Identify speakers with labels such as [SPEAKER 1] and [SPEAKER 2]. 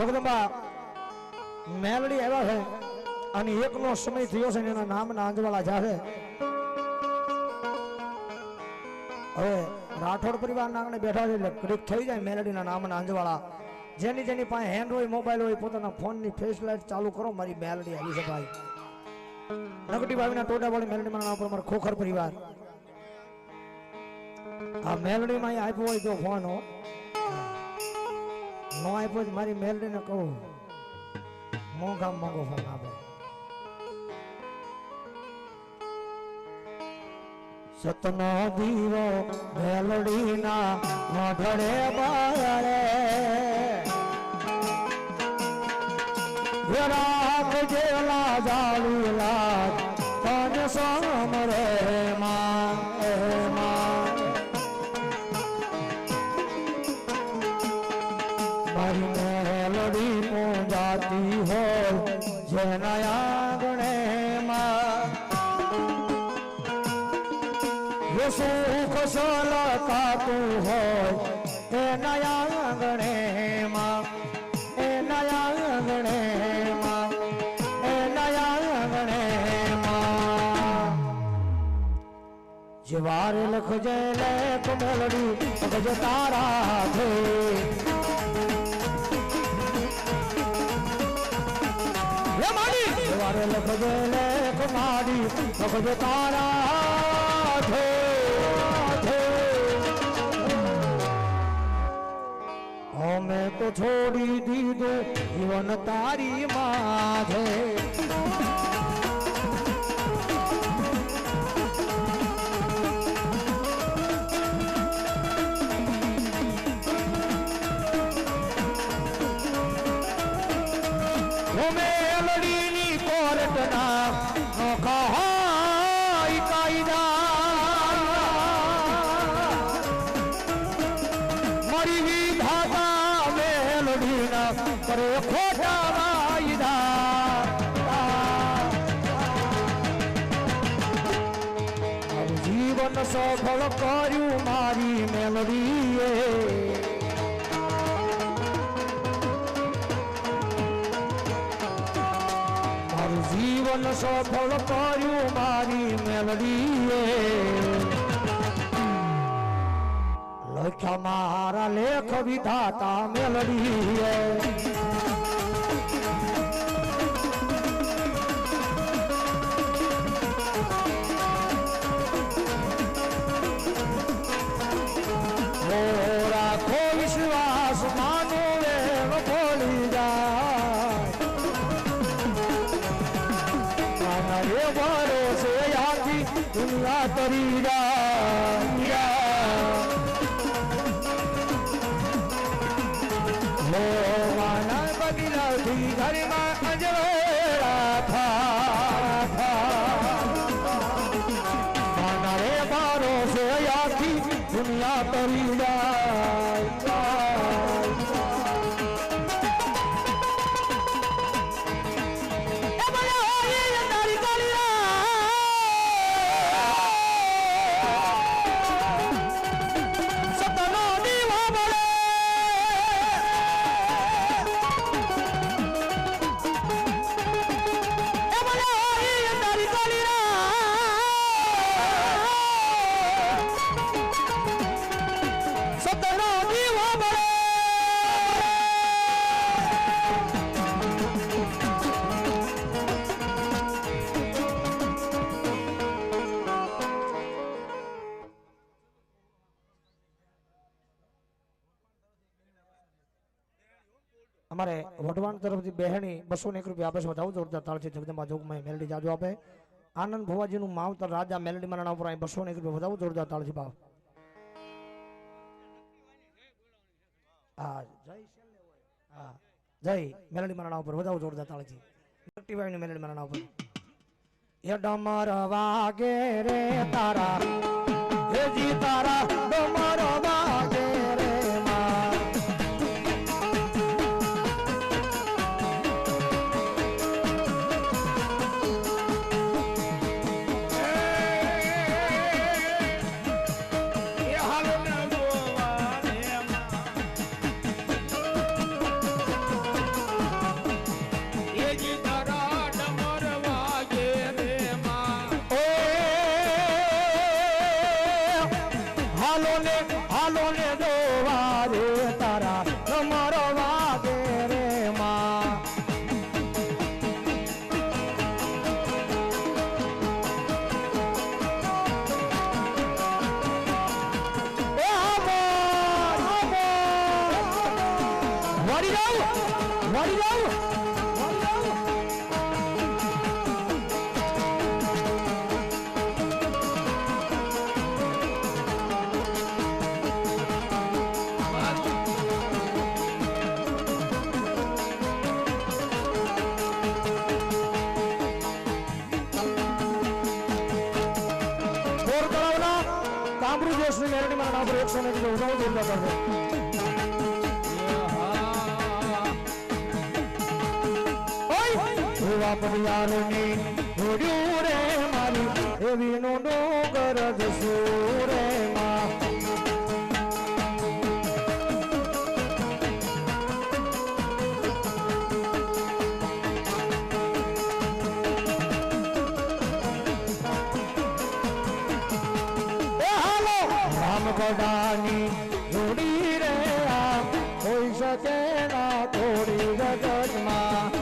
[SPEAKER 1] જગદંબા, મેલડી આવ્યા છે અને એકનો સમય થયો છે એના નામ ના આંજવાળા જાહે હવે રાઠોડ પરિવારના આંગણે બેઠા છે એટલે ક્લિક થઈ જાય મેલડીના નામના આંજવાળા. જેની જેની પાસે હેન્ડ હોય મોબાઈલ હોય, પોતાના ફોનની ફેસ લાઇટ ચાલુ કરો, મારી મેલડી આવી છે ભાઈ. નગટી ભાવીના ટોટાવાળી મેલડીમાં નામ પર મારો ખોખર પરિવાર. આ મેલડીમાં આપ્યો હોય તો ફોન હો. નો આપ્યો જ મારી મેલડીને કહું. મોંઘા મોંઘો ફોન આપે સતનો દીવો મેલડીના મોઢડે બાળે. રાખ જેલા જાળુલા જેના આંગણે માં જો સુખ સલકાતું હોય એના આંગણે માં એના આંગણે માં એના આંગણે માં જવાર લખજે લેખ મેલડી ગજ તારા છે લેખ ભગવ તારા છે અમે તો છોડી દીધું જીવન તારી માધે અમે લડીની કોર્ટના નોખાઈ કાયદા. મારી વિધાતા મેલડીના કરે ખોટા વાયદા. જીવન સફળ કર્યું મારી મેલડીએ જીવન સફળ કર્યું મારી મેલડીએ. લખ્યા મારા લેખ વિધાતા મેલડીએ. મારા રે ભરોસે આખી દુનિયા તરી હો માના બગીલાથી ઘરમાં અંજવેરા થા માના રે છે આખી દુનિયા તરી અમારે વઢવાણ તરફથી બહેણી બસો એક રૂપિયા આપે છે વધાવું જોરદાર તાળથી જગદંબા જોગમાં મેલડી જાજો આપે આનંદ ભુવાજીનું માવતર રાજા મેલડી મારા ઉપર અહીં બસો એક રૂપિયા વધાવું જોરદાર તાળથી ભાવ હા જય છેલ્લે હોય. હા જય મેલડી મારા ઉપર વધાવું જોરદાર તાળથી એક્ટિવાઈની મેલડી મારા ઉપર એ ડમર વાગે રે તારા હે જી તારા વાળી જાઉં મરી જાઉં વાળી જાવ બોર તળાવના તાંબડુ દેશની મેરડીમાં નામ એકસો ને બીજો ઉદાવ દોરતા પડિયારોની ઘોડ્યું રે મારી, એવી નો ડોગર જશું રે માં? ગોડાની શકે ના થોડી જગતમાં.